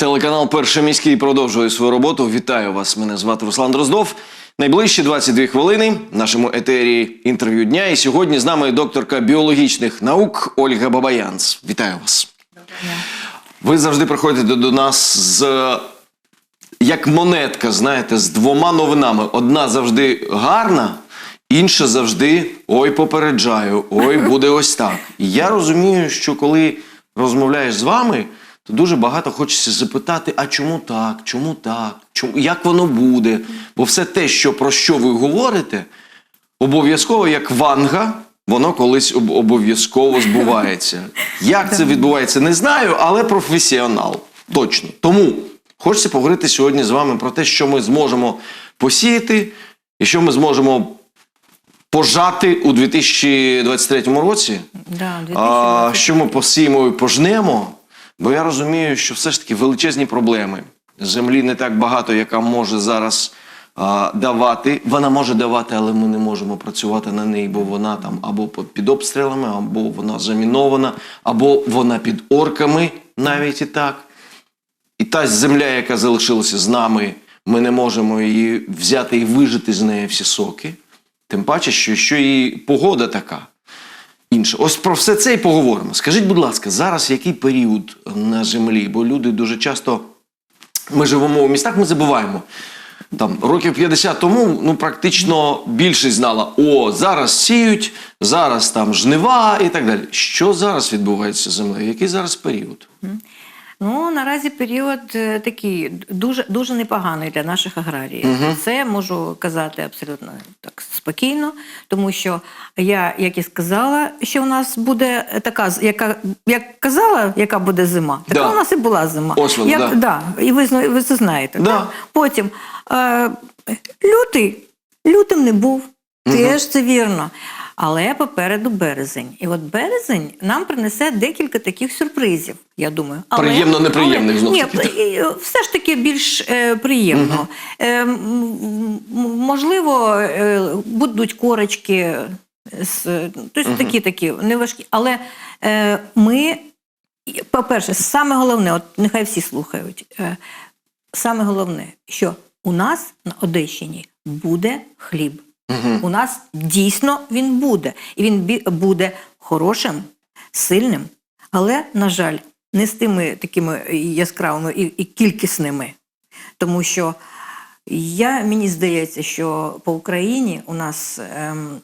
Телеканал Перший міський продовжує свою роботу. Вітаю вас. Мене звати Руслан Дроздов. Найближчі 22 хвилини в нашому етері інтерв'ю дня. І сьогодні з нами докторка біологічних наук Ольга Бабаянц. Вітаю вас. Ви завжди приходите до, нас з як монетка, знаєте, з двома новинами. Одна завжди гарна, інша завжди ой, попереджаю, ой, буде ось так. І я розумію, що коли розмовляєш з вами, то дуже багато хочеться запитати: а чому так? Чому так? Чому, як воно буде? Бо все те, що про що ви говорите, обов'язково як ванга. Воно колись обов'язково збувається. Як це відбувається, не знаю, але професіонал. Точно. Тому хочеться поговорити сьогодні з вами про те, що ми зможемо посіяти і що ми зможемо пожати у 2023 році. Да, А, що ми посіємо і пожнемо, бо я розумію, що все ж таки величезні проблеми. Землі не так багато, яка може зараз а, давати. Вона може давати, але ми не можемо працювати на неї, бо вона там або під- обстрілами, або вона замінована, або вона під орками, навіть і так. І та земля, яка залишилася з нами, ми не можемо її взяти і вижити з неї всі соки. Тим паче, що, що і погода така інша. Ось про все це і поговоримо. Скажіть, будь ласка, зараз який період на землі? Бо люди дуже часто ми живемо у містах, ми забуваємо. Там років 50 тому ну практично більшість знала: о, зараз сіють, зараз там жнива і так далі. Що зараз відбувається з землею? Який зараз період? Ну наразі період е, такий дуже дуже непоганий для наших аграріїв. Це можу казати абсолютно спокійно, тому що я, як і сказала, що у нас буде така, яка як казала, яка буде зима, така Да. у нас і була зима. Ось вона, як, да. І ви ви це знаєте. Да. так? Потім е, лютий, лютим не був. Теж це вірно. Але попереду березень. І от березень нам принесе декілька таких сюрпризів, я думаю. Але, Приємно-неприємних, знов Ні, е, все ж таки більш е, приємно. Е, м, м, можливо, е, будуть корочки, з, тобто такі такі неважкі. Але е, ми, по-перше, саме головне, от нехай всі слухають. Е, саме головне, що у нас на Одещині буде хліб. У нас дійсно він буде. І він буде хорошим, сильним, але, на жаль, не з тими такими яскравими і, і кількісними. Тому що я, мені здається, що по Україні у нас ем,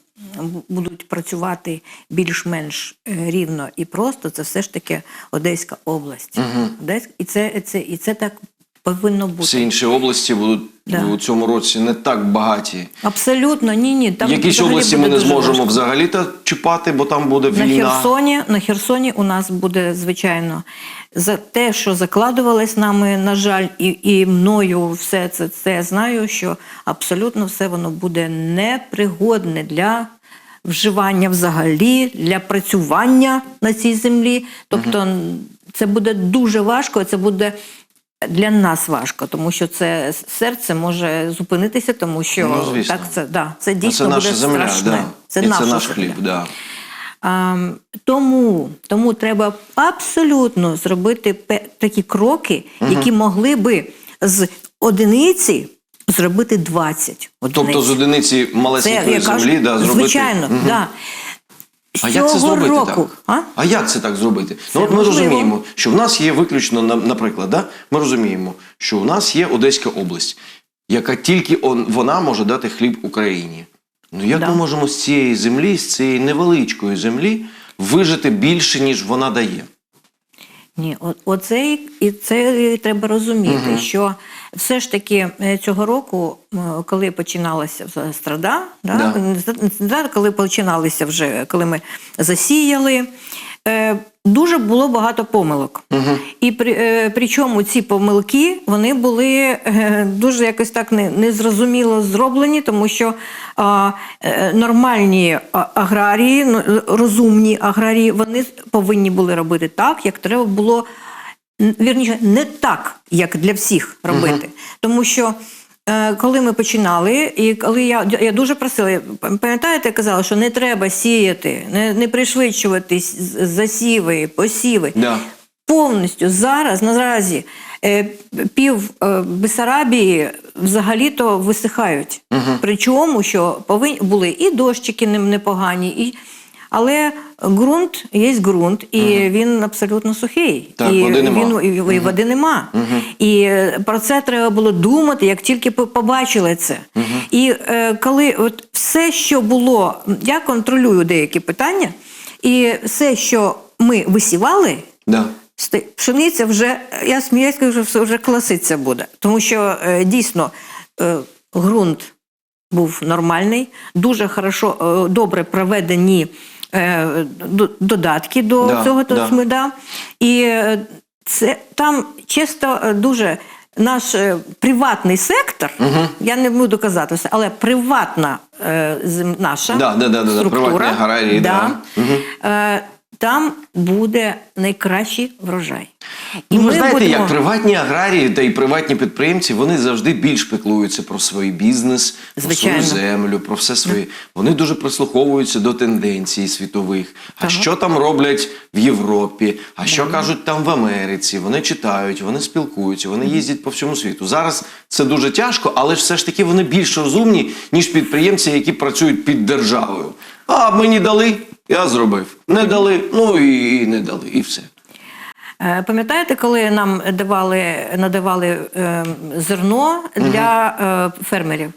будуть працювати більш-менш е, рівно і просто. Це все ж таки Одеська область. Одеська, і, це, це, і це так повинно бути. Всі інші області будуть Да. у цьому році не так багаті. Абсолютно, ні, ні. Там Якісь області ми не зможемо важко. взагалі та чіпати, бо там буде На війна. Херсоні, на Херсоні у нас буде, звичайно, за те, що закладувалось нами, на жаль, і, і мною все це, це знаю, що абсолютно все воно буде непригодне для вживання взагалі, для працювання на цій землі. Тобто це буде дуже важко, це буде. Для нас важко, тому що це серце може зупинитися, тому що Ну, так це да, це дійсно це наша буде земля, страшне. да. Це, і наша це наш земля. хліб. Да. А, тому, тому треба абсолютно зробити такі кроки, які могли би з одиниці зробити 20 одиниць. Тобто з одиниці малесенької кажу, землі да, зробити. Звичайно, Мгм. да. А як це зробити року, так? А? як це так зробити? ну от ми можливо. розуміємо, що в нас є виключно, наприклад, да? ми розуміємо, що у нас є Одеська область, яка тільки он, вона може дати хліб Україні. Ну як Да. ми можемо з цієї землі, з цієї невеличкої землі, вижити більше, ніж вона дає? Ні, оце і- це треба розуміти, що все ж таки е, цього року, е, коли починалася вже страда, да, Да. коли починалися вже, коли ми засіяли, е, дуже було багато помилок. І при, е, причому ці помилки вони були е, дуже якось так незрозуміло зроблені, тому що е, нормальні аграрії, ну, розумні аграрії, вони повинні були робити так, як треба було. Вірніше, не так, як для всіх робити. Тому що е, коли ми починали, і коли я, я дуже просила, пам'ятаєте, я казала, що не треба сіяти, не, не пришвидшувати засіви, посіви. Да. Повністю зараз, наразі, е, пів е, Бесарабії взагалі-то висихають. Причому, що повинні були і дощики непогані, і... але ґрунт є ґрунт, і він абсолютно сухий. Так, і, води нема. Він, і, і води нема. І е, про це треба було думати, як тільки побачили це. І е, коли от все, що було, я контролюю деякі питання, і все, що ми висівали, Да. Пшениця вже, я сміюсь, кажу, що вже класиця буде. Тому що е, дійсно е, ґрунт був нормальний, дуже хорошо, е, добре проведені додатки до Да, цього да. да. смида. І е, це там чисто е, дуже наш е, приватний сектор, я не буду казати все, але приватна е, наша Да, да, да, да, да, структура, приватні аграрії, да. е, там буде найкращий врожай. Ну, ви знаєте, будемо- як приватні аграрії та й приватні підприємці, вони завжди більш піклуються про свій бізнес, про свою землю, про все своє. Вони дуже прислуховуються до тенденцій світових. А Так. що там роблять в Європі? А що кажуть там в Америці? Вони читають, вони спілкуються, вони їздять по всьому світу. Зараз це дуже тяжко, але ж все ж таки вони більш розумні, ніж підприємці, які працюють під державою. А мені дали, я зробив. Не дали, ну і, і не дали, і все. Е, Пам'ятаєте, коли нам давали, надавали е, зерно для е, фермерів?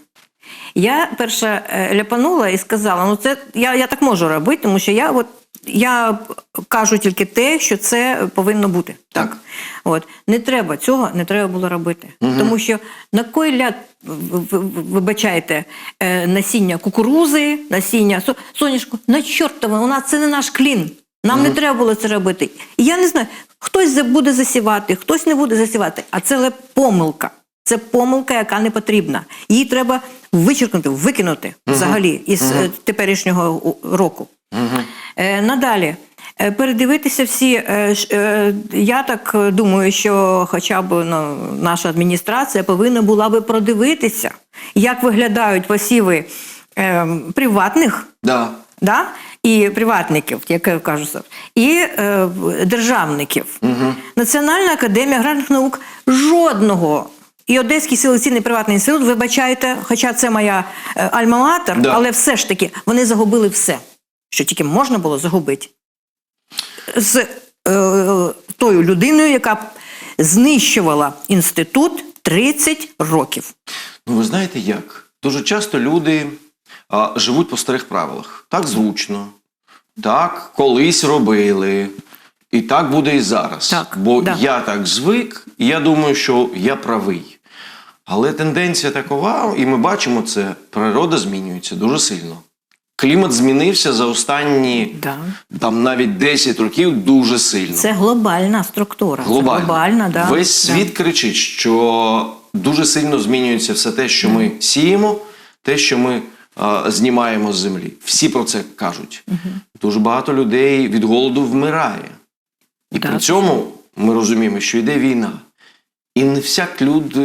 Я перша е, ляпанула і сказала: ну це я, я так можу робити, тому що я от я кажу тільки те, що це повинно бути. Так. От не треба цього, не треба було робити. Тому що на кой ляд, вибачайте, е, насіння кукурузи, насіння соняшку, на чортова, у нас це не наш клін. Нам не треба було це робити. І я не знаю, хтось буде засівати, хтось не буде засівати, а це помилка. Це помилка, яка не потрібна. Її треба вичеркнути, викинути взагалі із е, теперішнього року. Е, надалі. Е, Передивитися всі, е, я так думаю, що хоча б ну, наша адміністрація повинна була би продивитися, як виглядають посіви е, приватних Да. да? і приватників, як я кажу, і е, державників. Національна академія аграрних наук жодного. І Одеський селекційний приватний інститут, вибачайте, хоча це моя альма-матер, Да. але все ж таки вони загубили все, що тільки можна було загубити. З е, тою людиною, яка знищувала інститут 30 років. Ну, ви знаєте як? Дуже часто люди а, живуть по старих правилах. Так зручно, так колись робили, і так буде і зараз. Так, Бо да. я так звик, і я думаю, що я правий. Але тенденція такова, і ми бачимо це, природа змінюється дуже сильно. Клімат змінився за останні Да. там навіть 10 років дуже сильно. Це глобальна структура. Це глобальна, да. Весь да. світ кричить, що дуже сильно змінюється все те, що ми сіємо, те, що ми а, знімаємо з землі. Всі про це кажуть. Дуже багато людей від голоду вмирає. І Так. при цьому ми розуміємо, що йде війна. І не всяк люд,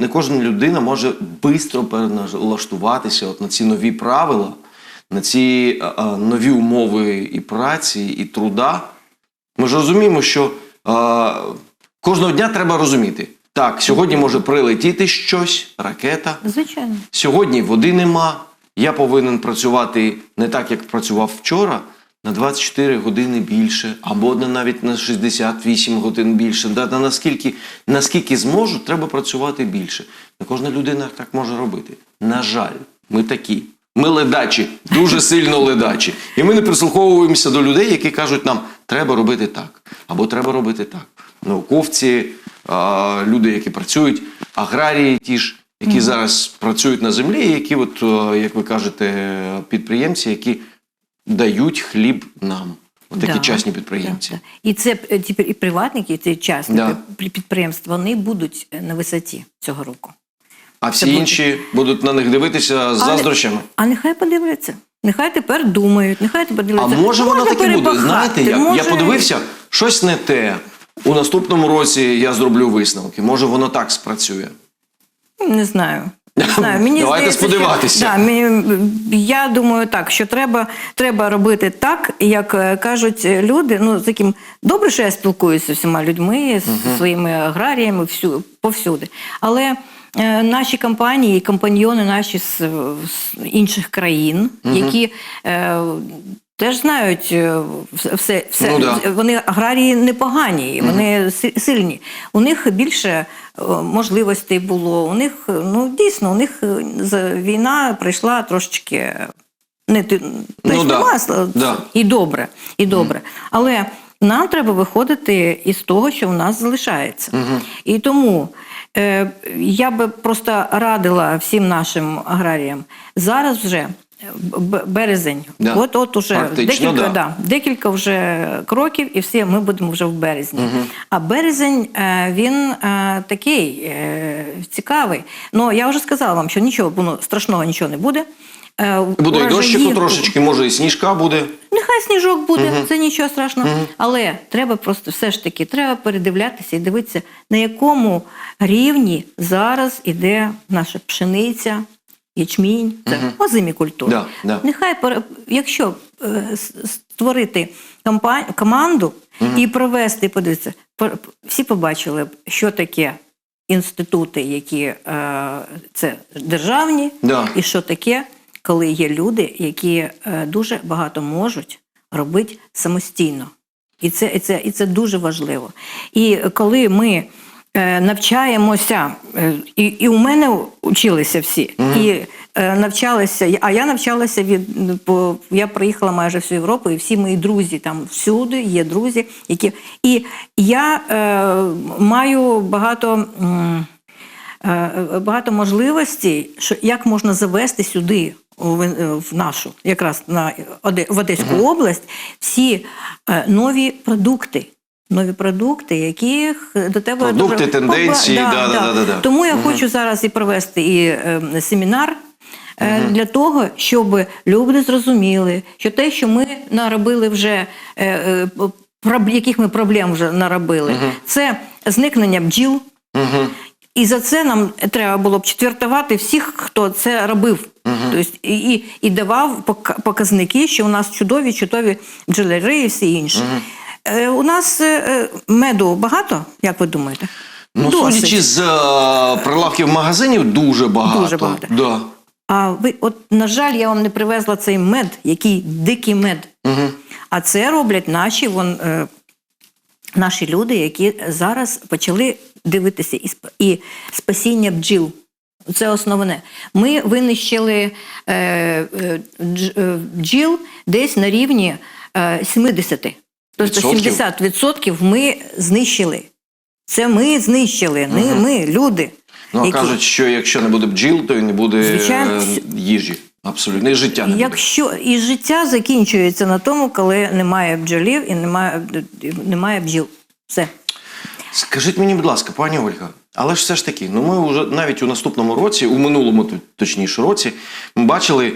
не кожна людина може швидко перелаштуватися от на ці нові правила, на ці а, а, нові умови і праці, і труда. Ми ж розуміємо, що кожного дня треба розуміти. Так, сьогодні може прилетіти щось, ракета. Звичайно. Сьогодні води нема. Я повинен працювати не так, як працював вчора, на 24 години більше, або навіть на 68 годин більше. Да, наскільки, наскільки зможу, треба працювати більше. Не кожна людина так може робити. На жаль, ми такі. Ми ледачі, дуже сильно ледачі. І ми не прислуховуємося до людей, які кажуть нам, треба робити так, або треба робити так. Науковці, люди, які працюють, аграрії ті ж, які зараз працюють на землі, які, от, як ви кажете, підприємці, які дають хліб нам. От такі Да, частні підприємці. да, да. І це е, тепер і приватники, і ці частні Да. пі- підприємства, вони будуть е, на висоті цього року. А всі буде- інші будуть на них дивитися з заздрощами. А нехай подивляться. Нехай тепер думають, нехай тепер А може воно таке буде? Знаєте, як? може- Я подивився, щось не те. У наступному році я зроблю висновки. Може, воно так спрацює. Не знаю. Не знаю, мені Давайте здається, сподіватися. Що, да, мені- я думаю так, що треба, треба робити так, як е, кажуть люди. Ну, з яким добре, що я спілкуюся з всіма людьми, з своїми аграріями, всю, повсюди. Але наші компанії, компаньйони наші з, з інших країн, які е, теж знають е, все, все, Ну да. вони аграрії непогані, вони си- сильні. У них більше е, можливостей було. У них е, ну дійсно, у них е, війна прийшла трошечки не ти Ну да, масла да. і добре, і добре. Але нам треба виходити із того, що в нас залишається. І тому е, я би просто радила всім нашим аграріям зараз вже. Березень, Да. от от уже декілька, да. да, декілька вже кроків, і всі ми будемо вже в березні. А березень е, він е, такий е, цікавий. Ну я вже сказала вам, що нічого ну, страшного нічого не буде. Е, Буде і дощику трошечки, може і сніжка буде. Нехай сніжок буде, це нічого страшного. Але треба просто все ж таки треба передивлятися і дивитися, на якому рівні зараз іде наша пшениця, ячмінь, це озимі культури. Да, да. Нехай якщо е, створити команду і провести, подивитися, всі побачили що таке інститути, які е, це державні, Да. і що таке, коли є люди, які е, дуже багато можуть робити самостійно. І це, і це, і це дуже важливо. І коли ми е, навчаємося, е, і, і у мене училися всі, і е, навчалися, а я навчалася від по я приїхала майже всю Європу, і всі мої друзі там всюди є друзі, які і я е, маю багато. е, багато можливостей, що як можна завести сюди в, е, нашу, якраз на в Одеську область, всі е, нові продукти. Нові продукти, яких до тебе Продукти, дуже тенденції, да, да, да, да, да. Тому я хочу зараз і провести і е, семінар. е, Для того, щоб люди зрозуміли, що те, що ми наробили вже, е, е, яких ми проблем вже наробили, це зникнення бджіл, і за це нам треба було б четвертувати всіх, хто це робив. Тобто, і, і, і давав показники, що у нас чудові, чудові бджолярі і всі інші. Е, у нас е, е, меду багато, як ви думаєте? Ну, Досить. судячи з е, прилавків магазинів, дуже багато. Дуже багато. Да. А ви, от, на жаль, я вам не привезла цей мед, який дикий мед. Угу. А це роблять наші, вон, е, наші люди, які зараз почали дивитися і, сп- і спасіння бджіл. Це основне. Ми винищили е, е, е, бджіл десь на рівні е, 70. Тобто Відсотків? 70% ми знищили. Це ми знищили, не ми, люди. Ну, а які- кажуть, що якщо не буде бджіл, то і не буде Звичайно, е, їжі. Абсолютно. І життя не буде. Якщо і життя закінчується на тому, коли немає бджолів і немає, немає бджіл. Все. Скажіть мені, будь ласка, пані Ольга, але ж все ж таки, ну ми вже навіть у наступному році, у минулому точніше році, ми бачили,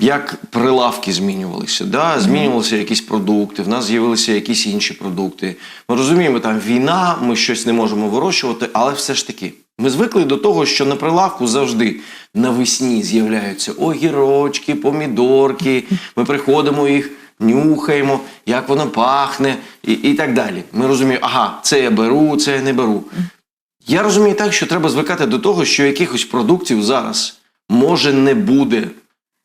як прилавки змінювалися. Да? Змінювалися якісь продукти, в нас з'явилися якісь інші продукти. Ми розуміємо, там війна, ми щось не можемо вирощувати, але все ж таки. Ми звикли до того, що на прилавку завжди навесні з'являються огірочки, помідорки. Ми приходимо їх, нюхаємо, як воно пахне, і, і так далі. Ми розуміємо, ага, це я беру, це я не беру. Я розумію так, що треба звикати до того, що якихось продуктів зараз може не буде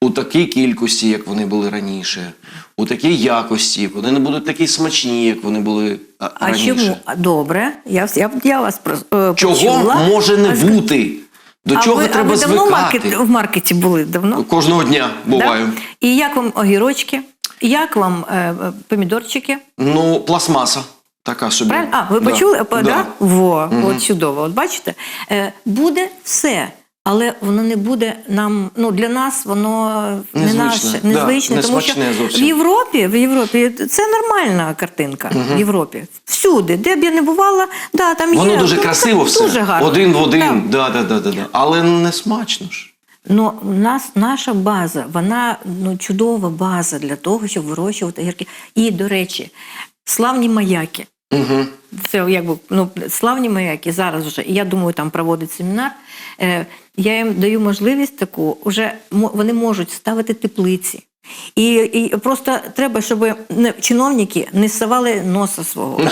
у такій кількості, як вони були раніше, у такій якості. Вони не будуть такі смачні, як вони були а, А чому? Добре, я, я, я вас е, Чого може не бути? До а чого ви, треба а ви давно в, звикати? маркет, в маркеті були? Давно? Кожного дня буваю. Да? І як вам огірочки? Як вам е, е, помідорчики? Ну, пластмаса. Така собі. Правильно? А, ви Да. почули? Да. Да. Во, от чудово. От бачите, е, буде все. Але воно не буде нам, ну для нас воно не Незвичне, наше, да, незвичне, тому що зовсім. в Європі, в Європі це нормальна картинка. В Європі всюди, де б я не бувала, да, там Воно є дуже ну, красиво все. Дуже гарно. Один в один. Да, да, да, да, да. Але не смачно ж. Ну, у нас наша база, вона ну, чудова база для того, щоб вирощувати гірки. І, до речі, славні маяки. Угу. Це якби ну, славні маяки зараз вже. І я думаю, там проводить семінар. Е, я їм даю можливість таку, вже вони можуть ставити теплиці. І, і просто треба, щоб чиновники не ссавали носа свого.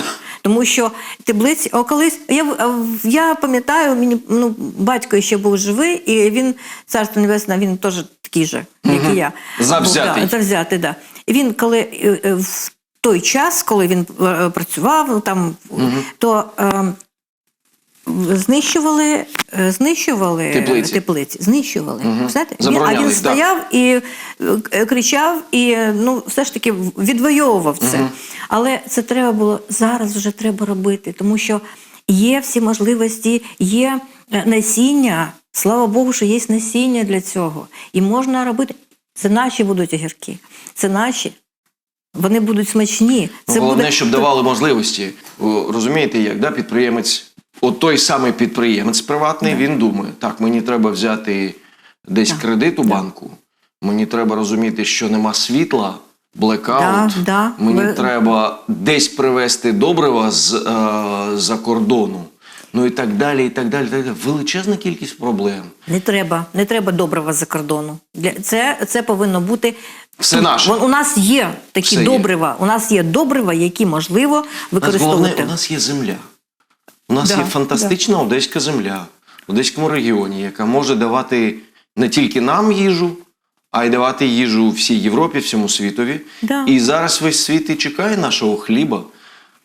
Тому що теблиці, о колись я, я пам'ятаю, мені ну, батько ще був живий, і він, царство небесне, він теж такий же, як і я. Завзятий. Да, завзятий, да. І він, коли е, е, в той час, коли він е, працював, ну, там, то е, знищували, е, знищували Теплиці. теплиці. Знищували. Знаєте? Він, а він стояв і е, кричав, і ну, все ж таки відвоював це. Але це треба було зараз вже треба робити, тому що є всі можливості, є е, насіння. Слава Богу, що є насіння для цього. І можна робити. Це наші будуть огірки. Це наші. Вони будуть смачні. Це Головне, буде... щоб давали можливості. Розумієте, як да, підприємець, от той самий підприємець приватний, він думає, так, мені треба взяти десь кредит у банку, мені треба розуміти, що нема світла, блекаут, Да, да. мені Ви- треба десь привезти добрива з е, за кордону. Ну і так далі, і так далі. так далі. Величезна кількість проблем. Не треба, не треба добрива за кордону. Це, це повинно бути Все наше. У нас є такі Все є. добрива. У нас є добрива, які можливо У нас використовувати. головне, у нас є земля. У нас Да, є фантастична одеська земля в Одеському регіоні, яка може давати не тільки нам їжу, а й давати їжу всій Європі, всьому світові. Да. І зараз весь світ і чекає нашого хліба.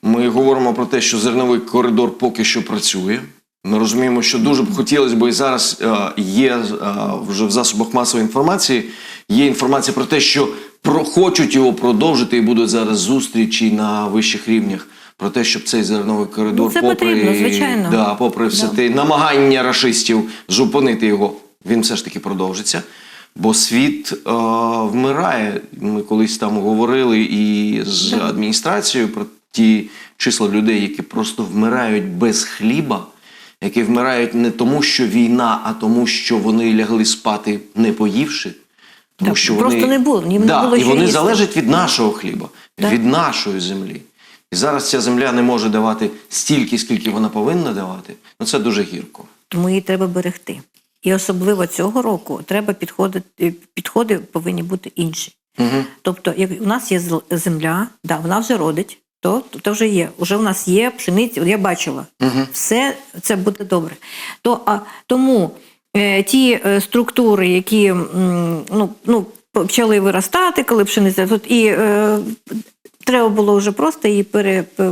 Ми говоримо про те, що зерновий коридор поки що працює. Ми розуміємо, що дуже б хотілося б і зараз е, є е, вже в засобах масової інформації. Є інформація про те, що про, хочуть його продовжити, і будуть зараз зустрічі на вищих рівнях про те, щоб цей зерновий коридор, Ну, це попри, потрібно, звичайно. Да, попри все Да. те намагання рашистів зупинити його, він все ж таки продовжиться. Бо світ е, вмирає. Ми колись там говорили і з адміністрацією про ті числа людей, які просто вмирають без хліба, які вмирають не тому, що війна, а тому, що вони лягли спати не поївши. Тому Так, що просто вони, не було, їм не да, було і вони їсти. залежать від нашого хліба, Да. від нашої землі. І зараз ця земля не може давати стільки, скільки вона повинна давати. Ну це дуже гірко. Тому її треба берегти. І особливо цього року треба підходити, підходи повинні бути інші. Угу. Тобто, як у нас є земля, да, вона вже родить, то, то вже є. Уже у нас є пшениця, я бачила. Угу. Все це буде добре. То, а, тому е, ті е, структури, які м, ну, ну, почали виростати, коли пшениця, тут і е, треба було вже просто її пере, пе-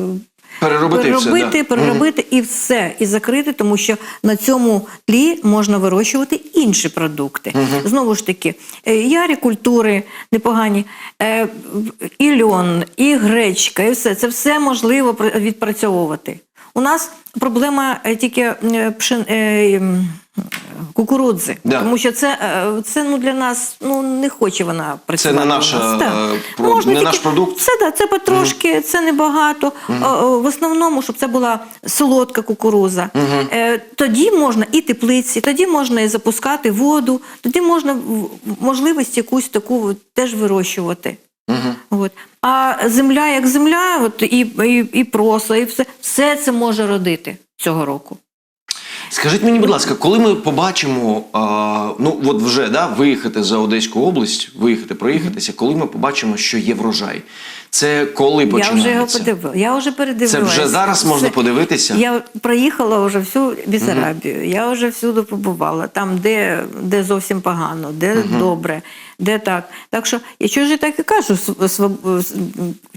Переробити, і все, переробити, да. переробити і все, і закрити, тому що на цьому тлі можна вирощувати інші продукти. Знову ж таки, е, ярі культури непогані, е, і льон, і гречка, і все. Це все можливо пр- відпрацьовувати. У нас проблема е, тільки е, пшен, е, кукурудзи, Да. тому що це, е, це ну, для нас ну, не хоче вона працювати. Це не наша, нас. Так. е, про- Можна не тільки- наш продукт? Це да, це потрошки, це небагато. О, о, В основному, щоб це була солодка кукуруза. Е, Тоді можна і теплиці, тоді можна і запускати воду, тоді можна можливість якусь таку теж вирощувати. Угу. От. А земля як земля, от і, і, і проса, і все, все це може родити цього року. Скажіть мені, будь ласка, коли ми побачимо, а, ну от вже да, виїхати за Одеську область, виїхати, проїхатися, коли ми побачимо, що є врожай, це коли Я вже його подивила. Я вже Це вже зараз можна Це- подивитися? Я проїхала вже всю Бісарабію, я вже всюди побувала, там, де, де зовсім погано, де добре, де так. Так що, якщо ж так і кажу, своб-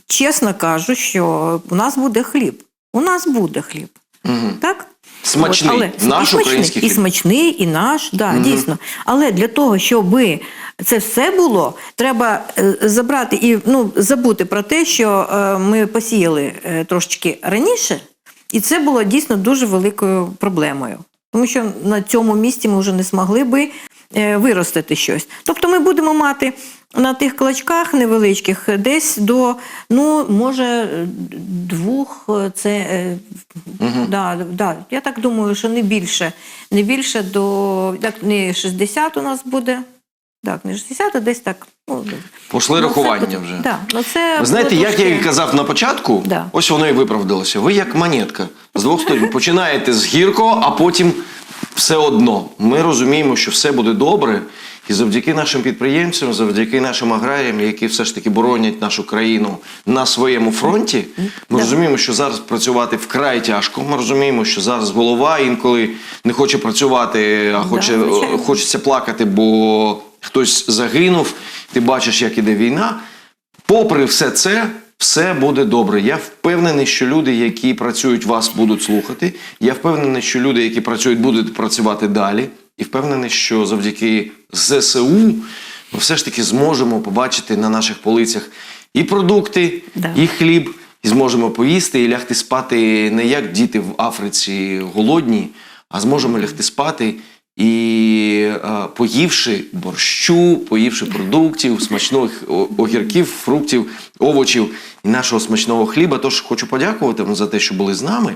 чесно кажу, що у нас буде хліб. У нас буде хліб. Мгм. Так? Смачний, От, наш і смачний, український І смачний, і наш, да, дійсно. Але для того, щоб це все було, треба е, забрати і ну, забути про те, що е, ми посіяли е, трошечки раніше, і це було дійсно дуже великою проблемою. Тому що на цьому місці ми вже не змогли би виростити щось. Тобто ми будемо мати на тих клочках невеличких десь до, ну, може, двох, е, це е, Да, да. Я так думаю, що не більше. Не більше до так, не 60 у нас буде. Так, не 60, а десь так. Ну, Пошли ну, рахування це- вже. Да, ну це Ви знаєте, як я трошки- і казав на початку, Да. ось воно і виправдалося. Ви як монетка з двох сторін. Починаєте з гіркого, а потім все одно. Ми розуміємо, що все буде добре. І завдяки нашим підприємцям, завдяки нашим аграріям, які все ж таки боронять нашу країну на своєму фронті, ми розуміємо, що зараз працювати вкрай тяжко. Ми розуміємо, що зараз голова інколи не хоче працювати, а хоче, хочеться плакати, бо хтось загинув. Ти бачиш, як іде війна. Попри все це, все буде добре. Я впевнений, що люди, які працюють, вас будуть слухати. Я впевнений, що люди, які працюють, будуть працювати далі. І впевнений, що завдяки ЗСУ ми все ж таки зможемо побачити на наших полицях і продукти, Да. і хліб, і зможемо поїсти і лягти спати не як діти в Африці голодні, а зможемо лягти спати і е, поївши борщу, поївши продуктів, смачних огірків, фруктів, овочів і нашого смачного хліба. Тож хочу подякувати вам за те, що були з нами.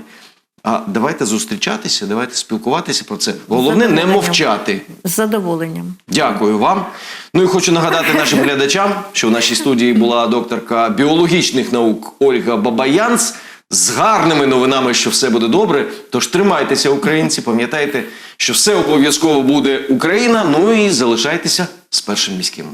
А давайте зустрічатися, давайте спілкуватися про це. Головне не мовчати. З задоволенням. Дякую вам. Ну і хочу нагадати нашим глядачам, що в нашій студії була докторка біологічних наук Ольга Бабаянц з гарними новинами, що все буде добре. Тож тримайтеся, українці, пам'ятайте, що все обов'язково буде Україна. Ну і залишайтеся з першим міським.